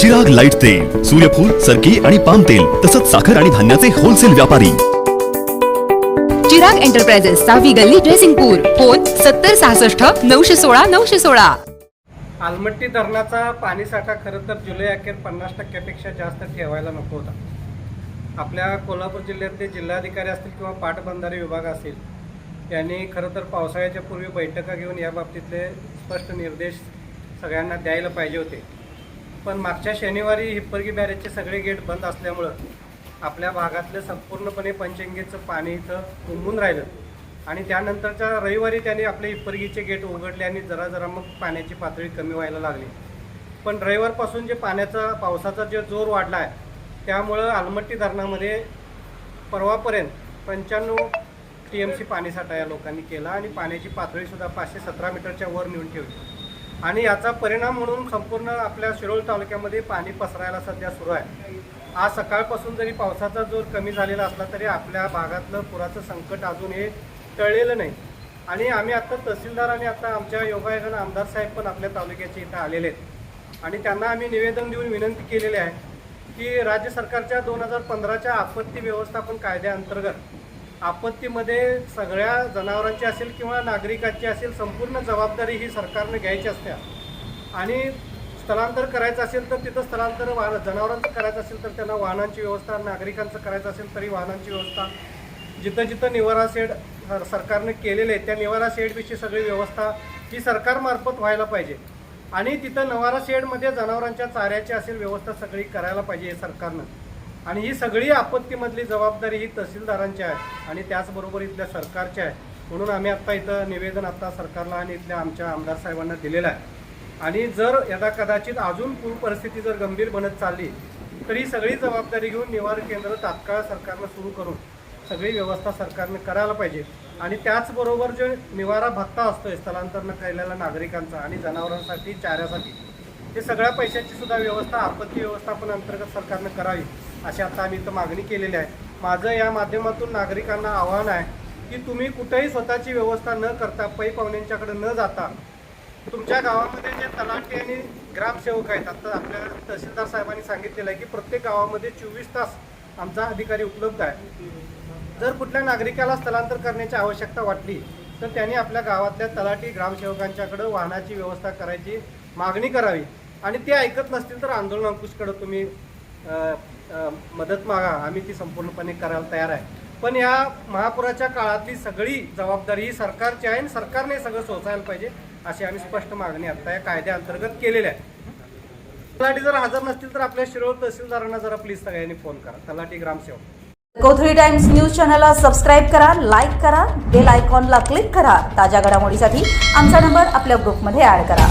Chirag light तेल सूर्यफूल सरकी आणि पाम तेल तसंच साखर आणि धान्याचे होलसेल व्यापारी. चिराग एंटरप्राइजेस सहावी गल्ली ड्रेसिंगपूर फोन सत्तर सहासष्ट नऊशे सोळा नऊशे सोळा. आलमट्टी धरणाचा पाणीसाठा खरं तर जुलै अखेर पन्नास टक्क्यापेक्षा जास्त ठेवायला नको होता. आपल्या कोल्हापूर जिल्ह्यातले जिल्हाधिकारी असतील किंवा पाटबंधारे विभाग असेल यांनी खरं तर पावसाळ्याच्या पूर्वी बैठका घेऊन या बाबतीतले स्पष्ट निर्देश सगळ्यांना द्यायला पाहिजे होते. पण मागच्या शनिवारी हिप्परगी बॅरेजचे सगळे गेट बंद असल्यामुळं आपल्या भागातलं संपूर्णपणे पंचंगेचं पाणी इथं तुंबून राहिलं. आणि त्यानंतरच्या रविवारी त्याने आपले हिप्परगीचे गेट उघडले आणि जरा जरा मग पाण्याची पातळी कमी व्हायला लागली. पण रविवारपासून जे पाण्याचा पावसाचा जे जोर वाढला आहे त्यामुळं आलमट्टी धरणामध्ये परवापर्यंत पंच्याण्णव टी एम सी पाणीसाठा या लोकांनी केला आणि पाण्याची पातळीसुद्धा पाचशे सतरा मीटरच्या वर नेऊन ठेवली. आणि याचा परिणाम म्हणून संपूर्ण आपल्या शिरोळ तालुक्यामध्ये पाणी पसरायला सध्या सुरू आहे. आज सकाळपासून जरी पावसाचा जोर कमी झालेला असला तरी आपल्या भागातलं पुराचं संकट अजून हे टळलेलं नाही. आणि आम्ही आता तहसीलदार आणि आता आमच्या योगायोगानं आमदार साहेब पण आपल्या तालुक्याचे इथं आलेले आहेत. आणि त्यांना आम्ही निवेदन देऊन विनंती केलेली आहे की राज्य सरकारच्या दोन हजार पंधराच्या आपत्ती व्यवस्थापन कायद्याअंतर्गत आपत्तीमध्ये सगळ्या जनावरांची असेल किंवा नागरिकांची असेल संपूर्ण जबाबदारी ही सरकारनं घ्यायची असते. आणि स्थलांतर करायचं असेल तर तिथं स्थलांतर वाहन जनावरांचं करायचं असेल तर त्यांना वाहनांची व्यवस्था नागरिकांचं करायचं असेल तरी वाहनांची व्यवस्था. जिथं जिथं निवारा शेड सरकारने केलेले आहे त्या निवारा शेडविषयी सगळी व्यवस्था ही सरकारमार्फत व्हायला पाहिजे. आणि तिथं नवारा शेडमध्ये जनावरांच्या चाऱ्याची असेल व्यवस्था सगळी करायला पाहिजे सरकारनं. आणि ही सगळी आपत्तीमधली जबाबदारी ही तहसीलदारांची आहे आणि त्याचबरोबर इथल्या सरकारची आहे. म्हणून आम्ही आत्ता इथं निवेदन आत्ता सरकारला आणि इथल्या आमच्या आमदार साहेबांना दिलेलं आहे. आणि जर यदा कदाचित अजून पूर परिस्थिती जर गंभीर बनत चालली तर ही सगळी जबाबदारी घेऊन निवार केंद्र तात्काळ सरकारनं सुरू करून सगळी व्यवस्था सरकारनं करायला पाहिजे. आणि त्याचबरोबर जे निवारा भत्ता असतोय स्थलांतरण केलेल्या नागरिकांचा आणि जनावरांसाठी चाऱ्यासाठी हे सगळ्या पैशाची सुद्धा व्यवस्था आपत्ती व्यवस्थापन अंतर्गत सरकारनं करावी अशी आता आम्ही इथं मागणी केलेली आहे. माझं या माध्यमातून नागरिकांना आव्हान आहे की तुम्ही कुठेही स्वतःची व्यवस्था न करता पै पाहुण्यांच्याकडे न जाता तुमच्या गावामध्ये जे तलाठी आणि ग्रामसेवक आहेत आता आपल्या तहसीलदार साहेबांनी सांगितलेलं आहे की प्रत्येक गावामध्ये चोवीस तास आमचा अधिकारी उपलब्ध आहे. जर कुठल्या नागरिकाला स्थलांतर करण्याची आवश्यकता वाटली तर त्यांनी आपल्या गावातल्या तलाठी ग्रामसेवकांच्याकडे वाहनाची व्यवस्था करायची मागणी करावी. आणि ते ऐकत नसतील तर आंदोलन अंकुशकडं तुम्ही मदत मागा. आम्ही ती संपूर्णपणे करायला तयार आहे. पण या महापुराच्या काळातली सगळी जबाबदारी ही सरकारची आहे आणि सरकारने सगळं सोसायला पाहिजे अशी आम्ही स्पष्ट मागणी आता या कायद्याअंतर्गत केलेली आहे. तलाठी जर हजर नसतील तर आपल्या शिरोळ तहसीलदारांना जरा प्लीज सगळ्यांनी फोन करा. तलाठी ग्रामसेवक. कोथळी टाइम्स न्यूज चॅनलला सबस्क्राईब करा लाईक करा बेल आयकॉनला क्लिक करा. ताज्या घडामोडीसाठी आमचा नंबर आपल्या ग्रुपमध्ये ॲड करा.